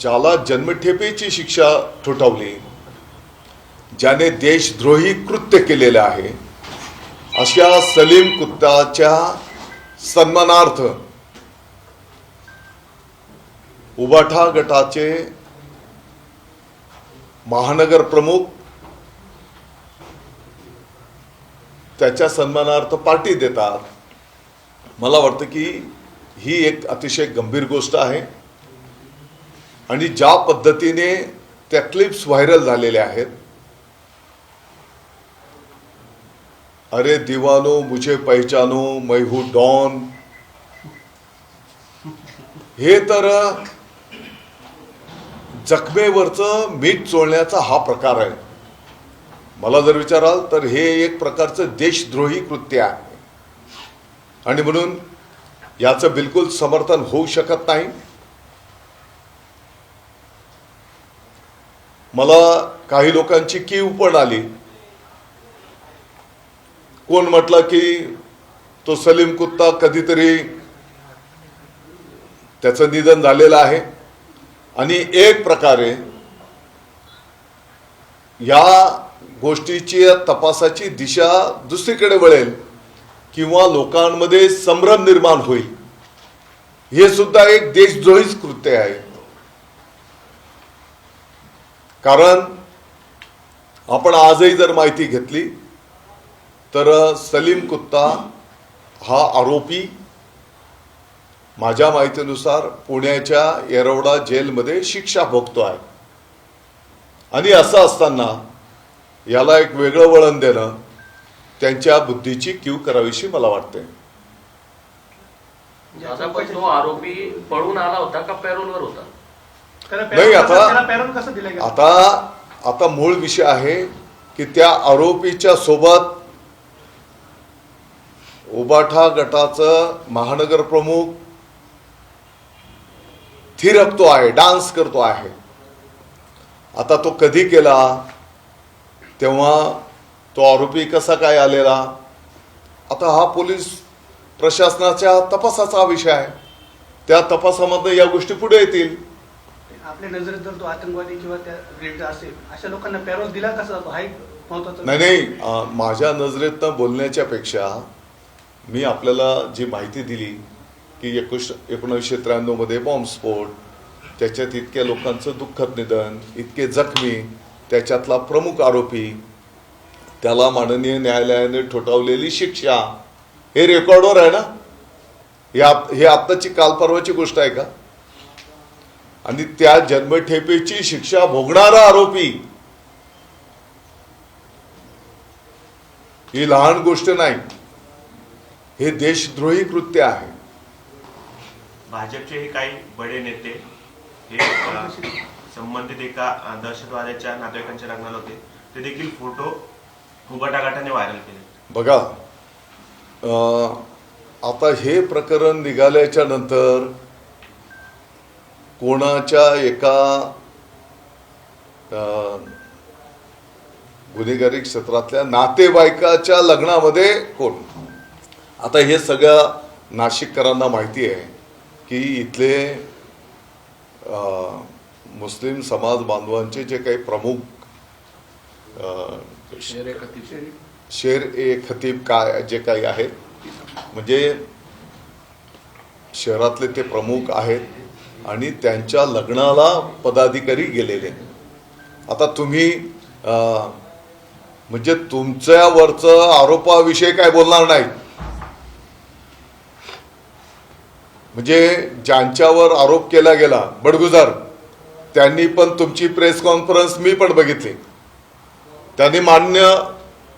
ज्याला जन्मठेपेची शिक्षा ठोठावली ज्याने देशद्रोही कृत्य केलेले आहे अशा सलीम कुत्ताच्या सन्मानार्थ उबाठा गटाचे महानगर प्रमुख त्याच्या सन्मानार्थ पार्टी देतात. मला वाटतं की ही एक अतिशय गंभीर गोष्ट आहे. आणि ज्या पद्धतीने त्या क्लिप्स व्हायरल झालेल्या आहेत अरे दिवानो मुझे पहचानो मैहू डॉन. हे तर जखमेवरचं मीठ चोळण्याचा हा प्रकार आहे. मला जर विचाराल तर हे एक प्रकारचं देशद्रोही कृत्य आहे. आणि म्हणून याचं बिलकुल समर्थन होऊ शकत नाही. मला काही लोकांची कीव पण आली. कोण म्हटलं की तो सलीम कुत्ता कधीतरी त्याचं निधन झालेलं आहे. आणि एक प्रकारे या गोष्टीची तपासाची दिशा दुसरीकडे वळेल किंवा लोकांमध्ये संभ्रम निर्माण होईल. हे सुद्धा एक देशद्रोहीच कृत्य आहे. कारण आपण आजही जर माहिती घेतली तर सलीम कुत्ता हा आरोपी माझ्या माहितीनुसार पुण्याच्या येरवडा जेलमध्ये शिक्षा भोगतो आहे. आणि असं असताना याला एक वेगळं वळण देणं त्यांच्या बुद्धीची क्यू करावीशी मला वाटते. आरोपी पळून आला होता का पॅरोलवर होता? नाही, आता- आता आता मूळ विषय आहे की त्या आरोपीच्या सोबत उबाठा गटाचं महानगर प्रमुख थिरकतो आहे डान्स करतो आहे. आता तो कधी केला? तेव्हा तो आरोपी कसा काय आलेला? आता हा पोलीस प्रशासनाच्या तपासाचा विषय आहे. त्या तपासामध्ये या गोष्टी पुढे येतील. आपल्या नजरेत जर तो आतंकवादी किंवा त्या ग्रेडचा असेल अशा लोकांना पॅरोल दिला कसा हा एक महत्त्वाचा नाही नाही. माझ्या नजरेतनं बोलण्याच्या पेक्षा मी आपल्याला जी माहिती दिली की एकोश एकोणीसशे त्र्याण्णवमध्ये बॉम्बस्फोट त्याच्यात इतक्या लोकांचं दुःखद निधन इतके जखमी त्याच्यातला प्रमुख आरोपी त्याला माननीय न्यायालयाने ठोठावलेली शिक्षा हे रेकॉर्डवर आहे ना? हे आप हे आत्ताची काल परवाची गोष्ट आहे का? आणि त्या जन्मठेपेची शिक्षा भोगणारा आरोपी. ही लहान गोष्ट नाही. हे देशद्रोही कृत्य आहे. भाजपचे हे काही बडे नेते हे संबंधित एका दहशतवाद्याच्या नातेवाईकांच्या लग्नाला होते. ते देखील फोटो उबाटा गटाने व्हायरल केले. बघा आता हे प्रकरण निघाल्याच्या नंतर कोणाच्या एका गुन्हेगारी क्षेत्रातल्या नातेवाईकाच्या लग्नामध्ये कोण? आता हे सगळ्या नाशिककरांना माहिती आहे की इथले मुस्लिम समाज बांधवांचे जे काही प्रमुख शेर ए खतीब काय जे काही आहेत म्हणजे शहरातले ते प्रमुख आहेत. आणि त्यांच्या लग्नाला पदाधिकारी गेलेले. आता तुम्ही म्हणजे तुमच्यावरचं आरोपाविषयी काय बोलणार नाही. म्हणजे ज्यांच्यावर आरोप केला गेला बडगुजार त्यांनी पण तुमची प्रेस कॉन्फरन्स मी पण बघितली. त्यांनी मान्य